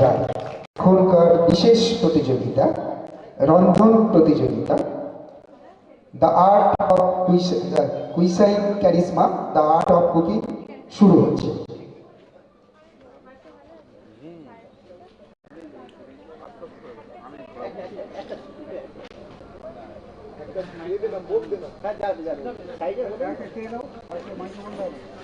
ধারায় এখনকার বিশেষ প্রতিযোগিতা, রন্ধন প্রতিযোগিতা the art of cuisine charisma the art of cooking শুরু হচ্ছে। সাইডে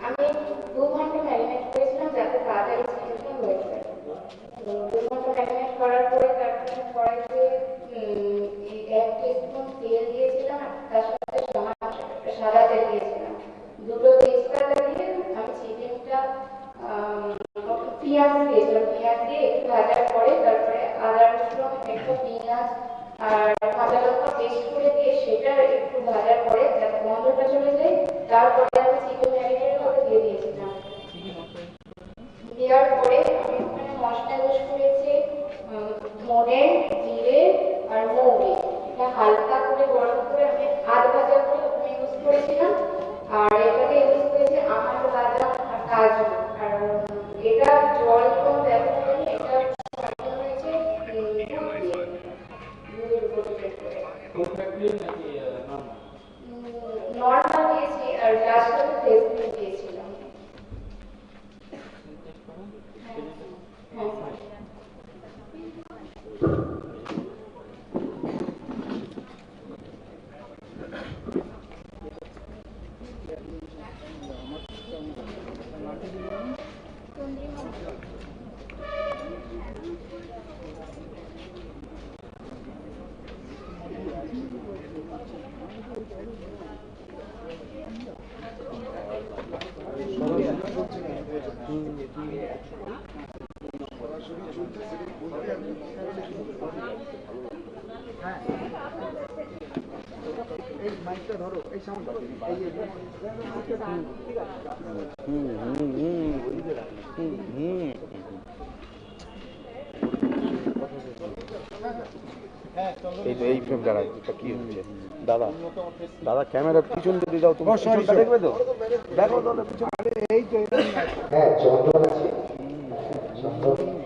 আমি দু ঘণ্টা ম্যারিনেট করেছিলাম যাতে তাড়াতাড়ি চিকেনটা হ্যাঁ এই মাইকটা এই সাউন্ড এই হুম কি দাদা দাদা ক্যামেরার পিছন যদি যাও তুমি। পিছনটা দেখবে তো? দেখো তো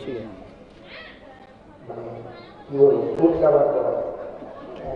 ঠিক আছে।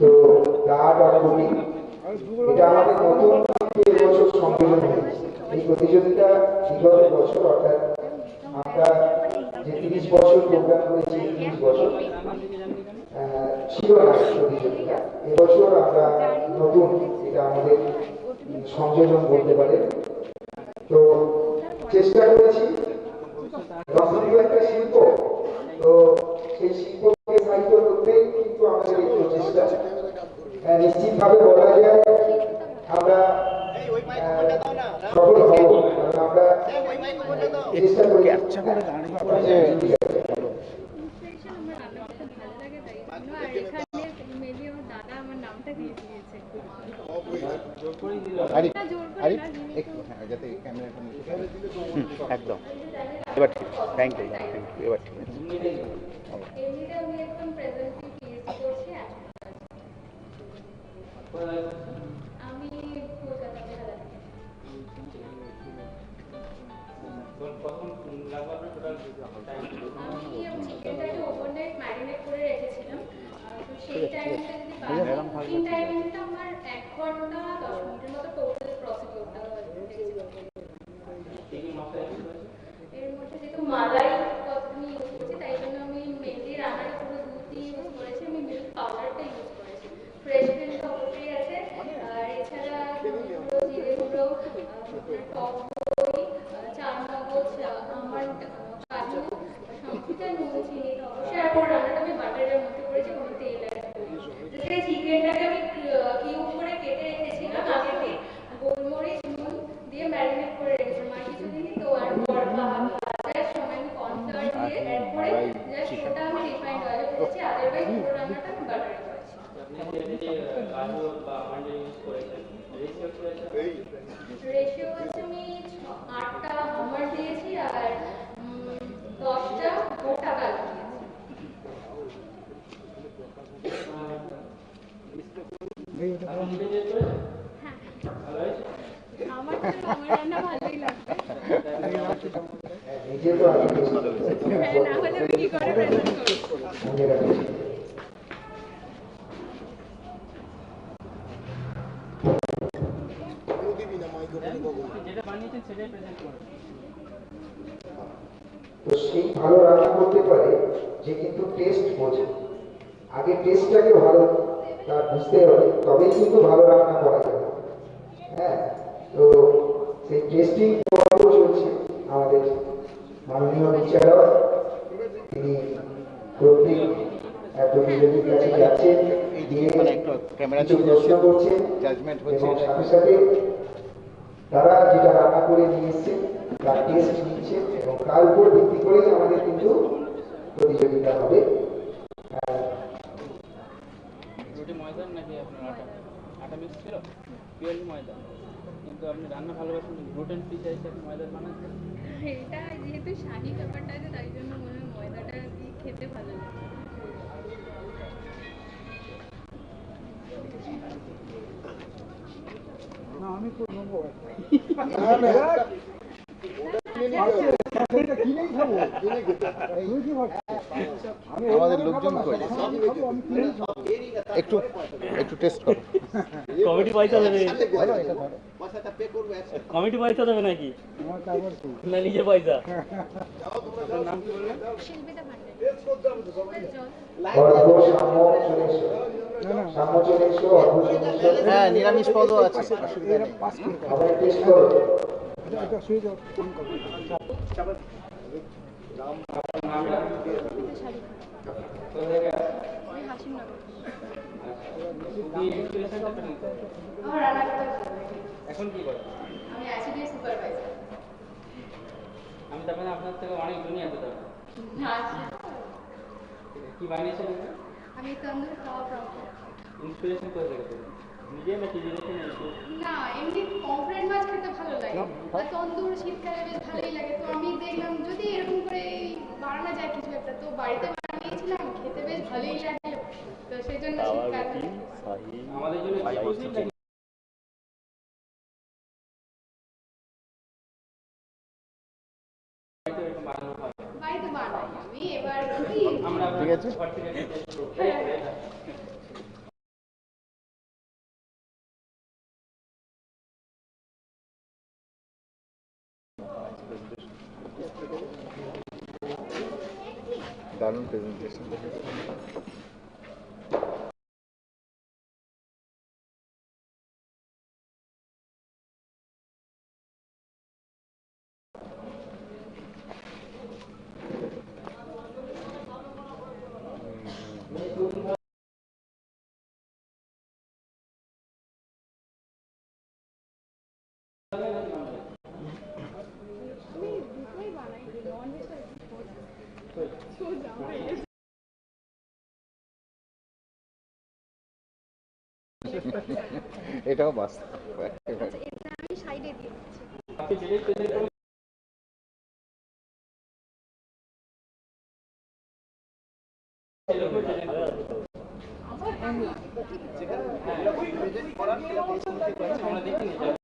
তো রাজ আর এটা আমাদের নতুন এবছর সংযোজন এই প্রতিযোগিতা বিগত বছর, অর্থাৎ আমরা যে তিরিশ বছর প্রোগ্রাম করেছি তিরিশ বছর ছিল না প্রতিযোগিতা। এবছর আমরা নতুন এটা আমাদের সংযোজন করতে পারে। তো চেষ্টা করেছি। রসনীয় একটা শিল্প, তো সেই শিল্প একদম এবার ঠিক থ্যাংক ইউ থ্যাংক ইউ এবার ঠিক আমি একদম চিকেনটাকে ওভারনাইট ম্যারিনেট করে রেখেছিলাম তো সেই টাইমটা আমার এক ঘণ্টা দশ মিনিটের মতো টোটাল প্রসিডিউরটা এর মধ্যে যেহেতু মালাই আমি ইউজ করছি তাই জন্য আমি মেনলি রান্নাটা পুরো দুধই ইউজ করেছি আমি মিল্ক পাউডারটা ইউজ করেছি ফ্রেশ মিল্ক অবশ্যই আছে আর এছাড়া গুঁড়ো জিরে গুঁড়ো আহ, টক দই আহ, চারমগজ আমন্ড কাজু সবকিছু নুন চিনি তো অবশ্যই আর পুরো রান্নাটা আমি বাটারের মধ্যে করেছি কোনো তেল অ্যাড করিনি যে চিকেনটাকে আমি কিউব করে কেটে রেখেছিলাম আগে দিয়ে গোলমরিচ নুন দিয়ে ম্যারিনেট করে রেখেছিলাম আর কিছু দিনই তো আর পর ভাজার সময় আমি কর্নফ্লাওয়ার দিয়ে অ্যাড করে জাস্ট ওটা আমি রিফাইন্ড অয়েলে ভেজেছি আদারওয়াইজ পুরো রান্নাটা আমি বাটারে করেছি রেশিও হচ্ছে আমি ছ- আটটা হামার দিয়েছি আর উম, দশটা গোটা কাজু দিয়েছি আমার তো আমার রান্না ভালোই লাগবে নিজে তো আগে হ্যাঁ না হলে আমি কি করে প্রেজেন্ট করব মনে রাখছি যেটা বানিয়েছেন সেটাই প্রেজেন্ট করুন তো সেই ভালো রান্না করতে পারে যে কিন্তু টেস্ট বোঝে আগে টেস্টটাকে ভালো তার বুঝতে হবে তবেই কিন্তু ভালো রান্না করা যাবে হ্যাঁ তো সেই টেস্টিং পর্ব চলছে আমাদের মাননীয় বিচারক তিনি প্রত্যেক প্রতিযোগীর কাছে যাচ্ছেন গিয়ে মানে একটু ক্যামেরা কিছু প্রশ্ন করছেন এবং সাথে সাথে তারা যেটা রান্না করে নিয়ে এসছে তার টেস্ট নিচ্ছে এবং তার উপর ভিত্তি করেই আমাদের কিন্তু প্রতিযোগিতা হবে আহ, রুটি ময়দার নাকি আপনার আটা মিক্স ছিল পিওরলি ময়দা। কিন্তু আপনি রান্না ভালোবাসেন গ্লুটেন ফ্রি চাইছে আপনি ময়দার বানাচ্ছেন এটা যেহেতু শাহি ব্যাপারটা আছে তাই জন্য মনে হয় ময়দাটা কি খেতে ভালো লাগে। না আমি খুব নেব আছে, এটা কিনেই খাব তুমি কি ভাবছ আমি আমাদের লোকজন একটু একটু টেস্ট করো। কমিটি পয়সা দেবে। কমিটি পয়সা দেবে নাকি? না নিজে পয়সা। হ্যাঁ নিরামিষ পদও আছে। অসুবিধা আমি হাসিমনগর কি ইন্সপিরেশনটা পেলেন আমার রান্না করতে ভালো লাগে এখন কি করেন? আমি অ্যাসিডি সুপারভাইজার আমি তার মানে আপনার থেকে অনেক জুনিয়র তো তার কি বানিয়েছেন আমি তন্দুর খাওয়া প্রবলেম ইন্সপিরেশন করে রেখেছেন নিজে জেনেছেন একটু না এমনি পমফ্রেট মাছ খেতে ভালো লাগে। আর তন্দুর শীতকালে বেশ ভালোই লাগে। তো আমি দেখলাম যদি এরকম করে এই বানানো যায় কিছু একটা তো বাড়িতে বানিয়েছিলাম খেতে বেশ ভালোই লাগে। তো সেই জন্য আমাদের জন্য এক্সক্লুসিভ নাকি বাড়িতে বানাই আমি এবার কি আমরা ঠিক আছে? হ্যাঁ দারুণ প্রেজেন্টেশন এটাও বাস্তব আমি সাইডে দিয়ে দিচ্ছি। আমরা দেখে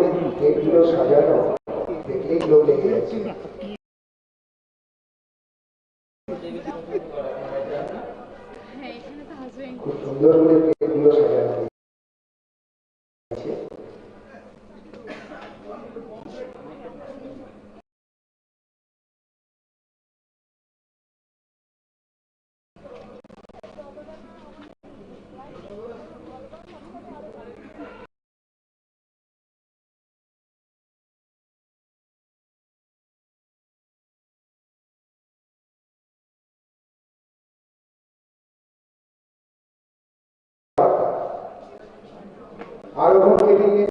Good. আরোহণ কেবিনে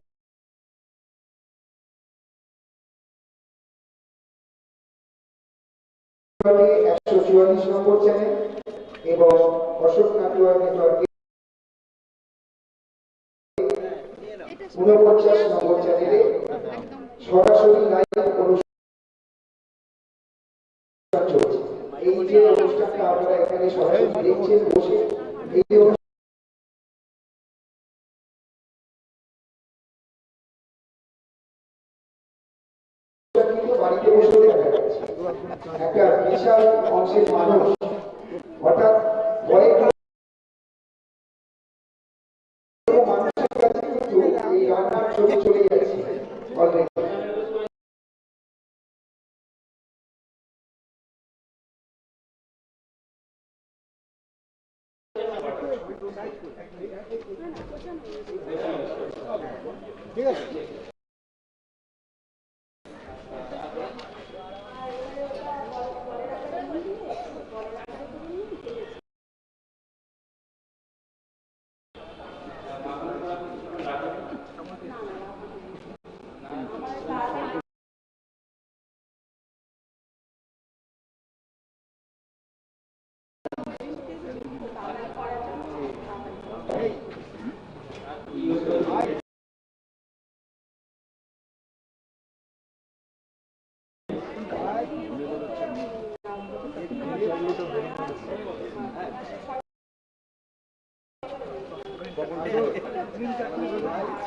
একশো চুয়াল্লিশ নম্বর চ্যানেল এবং অশোক নাটুয়ার নেটওয়ার্কে ঊনপঞ্চাশ নম্বর চ্যানেলে সরাসরি লাইভ অনুষ্ঠান চলছে। এই যে অনুষ্ঠানটা আপনারা এখানে সরাসরি দেখছেন, বসে এই हमेशा कॉन्शियस मानो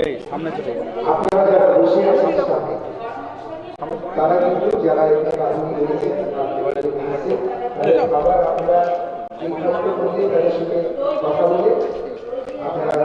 এই সামনে চলে আপনারা যারা বসে আছেন তারা কিন্তু যারা এখানে রাজনী রয়েছে আবার আপনারা এই মুহূর্তের মধ্যে তাদের সঙ্গে কথা বলে আপনারা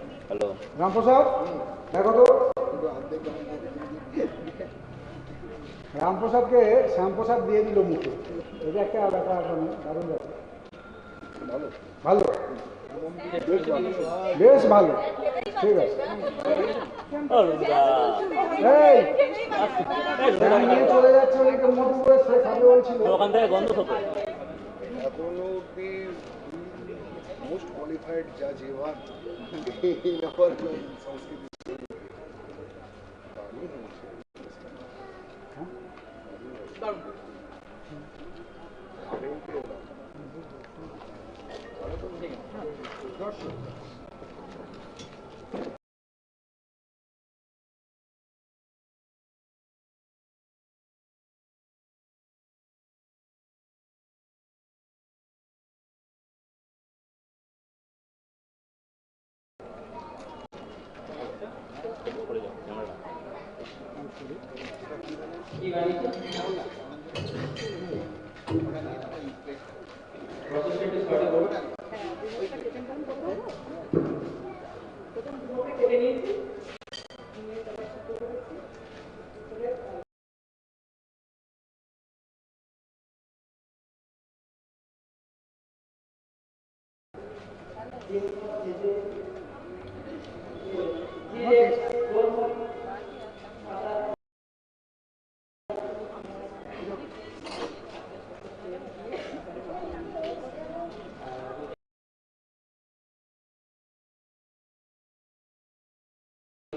হ্যালো। রামপ্রসাদ? দেখো তো রামপ্রসাদকে শ্যামপ্রসাদ দিয়ে দিল মুখে। এটা একটা ব্যাপার এখন দারুণ ব্যাপার। ভালো? বেশ ভালো। ঠিক আছে। নিয়ে চলে যাচ্ছে ওদিকে মধু করে সে খাবে বলছিল। ওখান থেকে গন্ধ হতো এখনও অব্দি most qualified judge ever in our Sanskrit